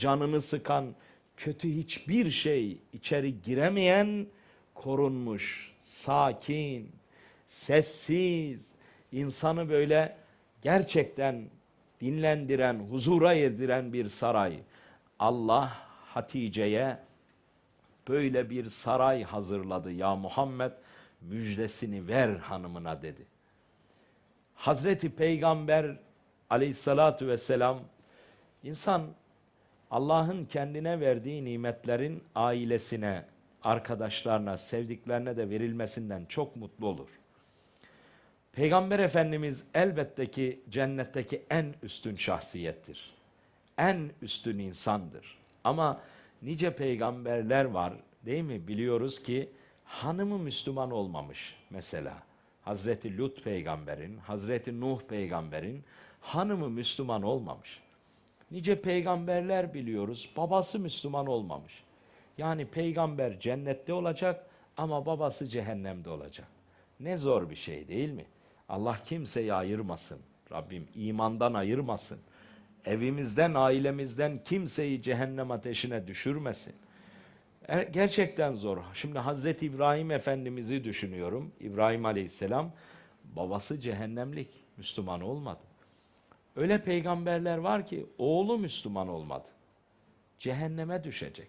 canını sıkan kötü hiçbir şey içeri giremeyen korunmuş, sakin, sessiz, insanı böyle gerçekten dinlendiren, huzura erdiren bir saray. Allah Hatice'ye böyle bir saray hazırladı ya Muhammed müjdesini ver hanımına dedi. Hazreti Peygamber aleyhissalatu vesselam insan Allah'ın kendine verdiği nimetlerin ailesine, arkadaşlarına, sevdiklerine de verilmesinden çok mutlu olur. Peygamber Efendimiz elbette ki cennetteki en üstün şahsiyettir. En üstün insandır. Ama nice peygamberler var değil mi? Biliyoruz ki hanımı Müslüman olmamış mesela. Hazreti Lut peygamberin, Hazreti Nuh peygamberin hanımı Müslüman olmamış. Nice peygamberler biliyoruz, babası Müslüman olmamış. Yani peygamber cennette olacak ama babası cehennemde olacak. Ne zor bir şey değil mi? Allah kimseyi ayırmasın. Rabbim imandan ayırmasın. Evimizden, ailemizden kimseyi cehennem ateşine düşürmesin. Er- Gerçekten zor. Şimdi Hazreti İbrahim Efendimiz'i düşünüyorum. İbrahim Aleyhisselam babası cehennemlik, Müslüman olmadı. Öyle peygamberler var ki oğlu Müslüman olmadı. Cehenneme düşecek.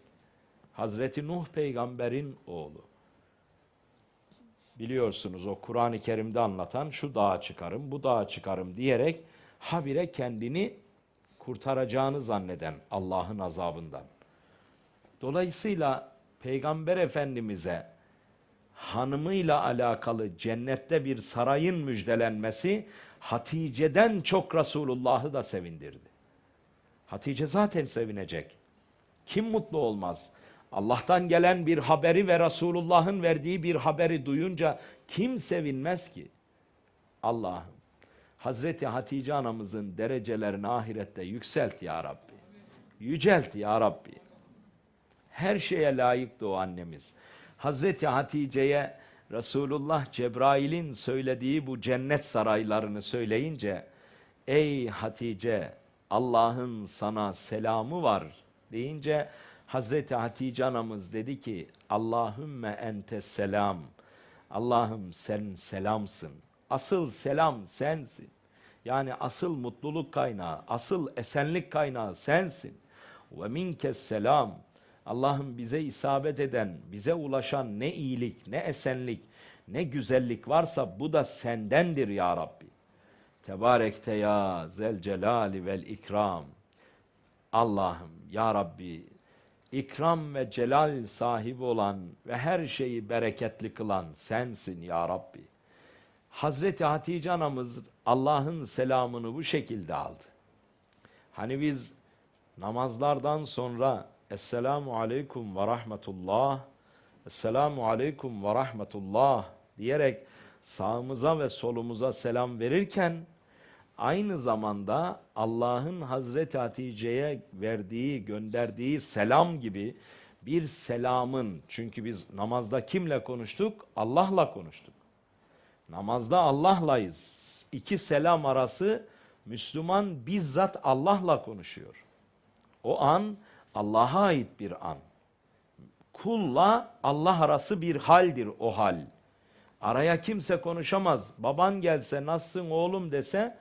Hazreti Nuh peygamberin oğlu. Biliyorsunuz o Kur'an-ı Kerim'de anlatan şu dağa çıkarım, bu dağa çıkarım diyerek habire kendini kurtaracağını zanneden Allah'ın azabından. Dolayısıyla Peygamber Efendimiz'e hanımıyla alakalı cennette bir sarayın müjdelenmesi Hatice'den çok Resulullah'ı da sevindirdi. Hatice zaten sevinecek. Kim mutlu olmaz? Allah'tan gelen bir haberi ve Resulullah'ın verdiği bir haberi duyunca kim sevinmez ki? Allah'ım Hazreti Hatice anamızın derecelerini ahirette yükselt ya Rabbi. Yücelt ya Rabbi. Her şeye layıktı o annemiz. Hazreti Hatice'ye Resulullah Cebrail'in söylediği bu cennet saraylarını söyleyince ey Hatice Allah'ın sana selamı var deyince Hazreti Hatice anamız dedi ki Allahümme ente selam. Allah'ım sen selamsın. Asıl selam sensin. Yani asıl mutluluk kaynağı, asıl esenlik kaynağı sensin. Ve minkes selam. Allah'ım bize isabet eden, bize ulaşan ne iyilik, ne esenlik, ne güzellik varsa bu da sendendir ya Rabbi. Tebarekte ya zel celali vel ikram. Allah'ım ya Rabbi ikram ve celal sahibi olan ve her şeyi bereketli kılan sensin ya Rabbi. Hazreti Hatice anamız Allah'ın selamını bu şekilde aldı. Hani biz namazlardan sonra Esselamu Aleyküm ve Rahmetullah, Esselamu Aleyküm ve Rahmetullah diyerek sağımıza ve solumuza selam verirken aynı zamanda Allah'ın Hazreti Hatice'ye verdiği, gönderdiği selam gibi bir selamın, çünkü biz namazda kimle konuştuk? Allah'la konuştuk. Namazda Allah'layız. İki selam arası Müslüman bizzat Allah'la konuşuyor. O an Allah'a ait bir an. Kulla Allah arası bir haldir o hal. Araya kimse konuşamaz. Baban gelse nasılsın oğlum dese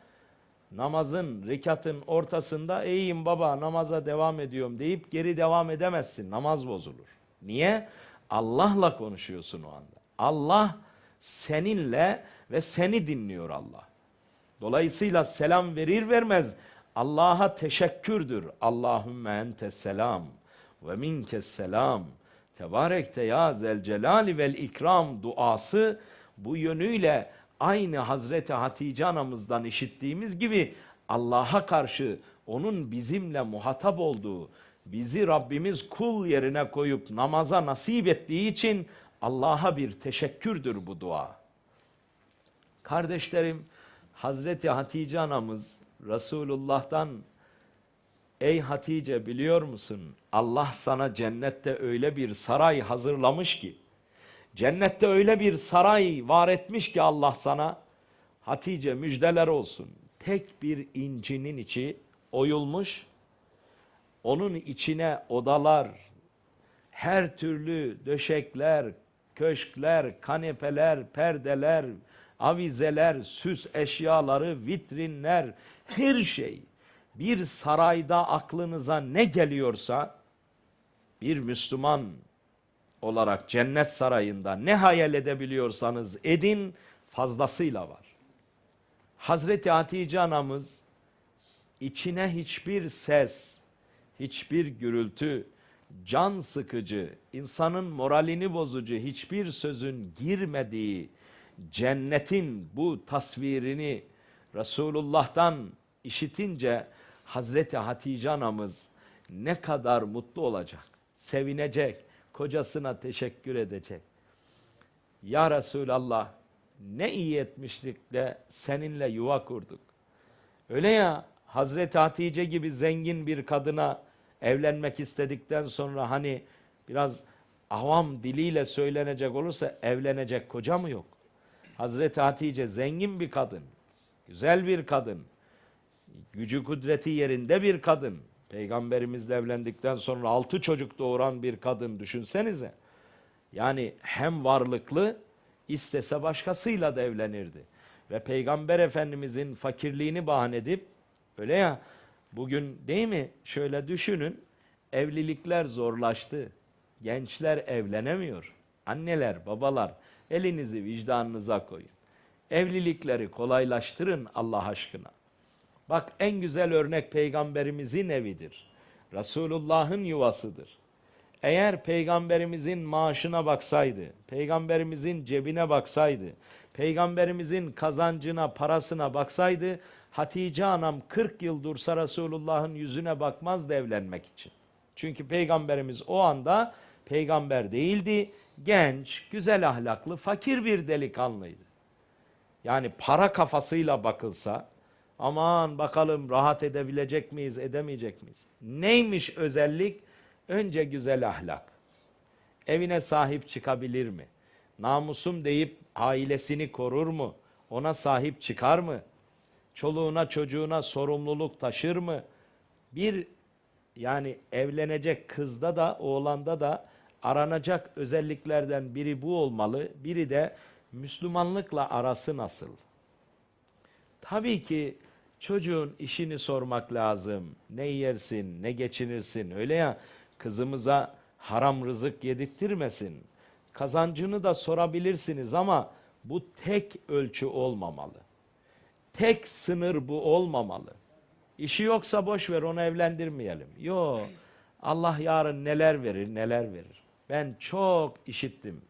namazın, rekatın ortasında iyiyim baba namaza devam ediyorum deyip geri devam edemezsin. Namaz bozulur. Niye? Allah'la konuşuyorsun o anda. Allah seninle ve seni dinliyor Allah. Dolayısıyla selam verir vermez Allah'a teşekkürdür. Allahümme ente selam ve minke selam. Tebarekte ya zel celali vel ikram duası bu yönüyle aynı Hazreti Hatice anamızdan işittiğimiz gibi Allah'a karşı onun bizimle muhatap olduğu, bizi Rabbimiz kul yerine koyup namaza nasip ettiği için Allah'a bir teşekkürdür bu dua. Kardeşlerim, Hazreti Hatice anamız Resulullah'tan Ey Hatice biliyor musun? Allah sana cennette öyle bir saray hazırlamış ki cennette öyle bir saray var etmiş ki Allah sana Hatice müjdeler olsun. Tek bir incinin içi oyulmuş. Onun içine odalar, her türlü döşekler, köşkler, kanepeler, perdeler, avizeler, süs eşyaları, vitrinler, her şey bir sarayda aklınıza ne geliyorsa bir Müslüman olarak cennet sarayında ne hayal edebiliyorsanız edin fazlasıyla var. Hazreti Hatice anamız içine hiçbir ses, hiçbir gürültü, can sıkıcı, insanın moralini bozucu hiçbir sözün girmediği cennetin bu tasvirini Resulullah'tan işitince Hazreti Hatice anamız ne kadar mutlu olacak, sevinecek, kocasına teşekkür edecek. Ya Resulallah ne iyi etmiştik de seninle yuva kurduk. Öyle ya Hazreti Hatice gibi zengin bir kadına evlenmek istedikten sonra hani biraz avam diliyle söylenecek olursa evlenecek koca mı yok? Hazreti Hatice zengin bir kadın, güzel bir kadın, gücü kudreti yerinde bir kadın. Peygamberimizle evlendikten sonra altı çocuk doğuran bir kadın düşünsenize. Yani hem varlıklı istese başkasıyla da evlenirdi. Ve Peygamber Efendimizin fakirliğini bahane edip öyle ya bugün değil mi şöyle düşünün evlilikler zorlaştı. Gençler evlenemiyor. Anneler, babalar elinizi vicdanınıza koyun. Evlilikleri kolaylaştırın Allah aşkına. Bak en güzel örnek peygamberimizin evidir. Resulullah'ın yuvasıdır. Eğer peygamberimizin maaşına baksaydı, peygamberimizin cebine baksaydı, peygamberimizin kazancına, parasına baksaydı, Hatice anam 40 yıl dursa Resulullah'ın yüzüne bakmazdı evlenmek için. Çünkü peygamberimiz o anda peygamber değildi, genç, güzel ahlaklı, fakir bir delikanlıydı. Yani para kafasıyla bakılsa, aman bakalım rahat edebilecek miyiz, edemeyecek miyiz? Neymiş özellik? Önce güzel ahlak. Evine sahip çıkabilir mi? Namusum deyip ailesini korur mu? Ona sahip çıkar mı? Çoluğuna çocuğuna sorumluluk taşır mı? Bir yani evlenecek kızda da oğlanda da aranacak özelliklerden biri bu olmalı. Biri de Müslümanlıkla arası nasıl? Tabii ki çocuğun işini sormak lazım. Ne yersin, ne geçinirsin. Öyle ya kızımıza haram rızık yedirttirmesin. Kazancını da sorabilirsiniz ama bu tek ölçü olmamalı. Tek sınır bu olmamalı. İşi yoksa boş ver onu evlendirmeyelim. Yo. Allah yarın neler verir, neler verir. Ben çok işittim.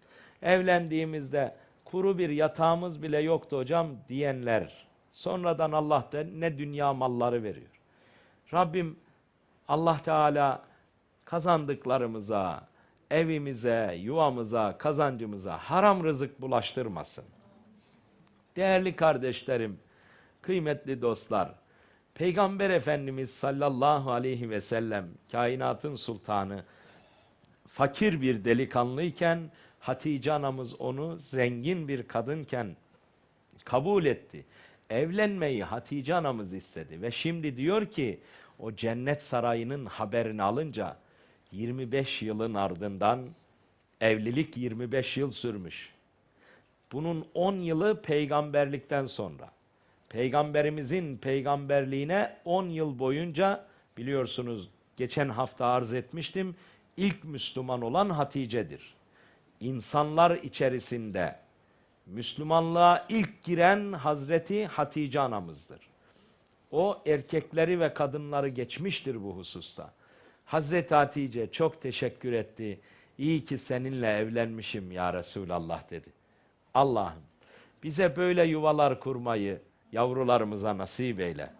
Evlendiğimizde kuru bir yatağımız bile yoktu hocam diyenler. Sonradan Allah da ne dünya malları veriyor. Rabbim Allah Teala kazandıklarımıza, evimize, yuvamıza, kazancımıza haram rızık bulaştırmasın. Değerli kardeşlerim, kıymetli dostlar, Peygamber Efendimiz sallallahu aleyhi ve sellem kainatın sultanı fakir bir delikanlıyken Hatice anamız onu zengin bir kadınken kabul etti. Evlenmeyi Hatice anamız istedi ve şimdi diyor ki o cennet sarayının haberini alınca 25 yılın ardından evlilik 25 yıl sürmüş. Bunun 10 yılı peygamberlikten sonra. Peygamberimizin peygamberliğine 10 yıl boyunca biliyorsunuz geçen hafta arz etmiştim. İlk Müslüman olan Hatice'dir. İnsanlar içerisinde Müslümanlığa ilk giren Hazreti Hatice anamızdır. O erkekleri ve kadınları geçmiştir bu hususta. Hazreti Hatice çok teşekkür etti. İyi ki seninle evlenmişim ya Resulallah dedi. Allah'ım bize böyle yuvalar kurmayı yavrularımıza nasip eyle.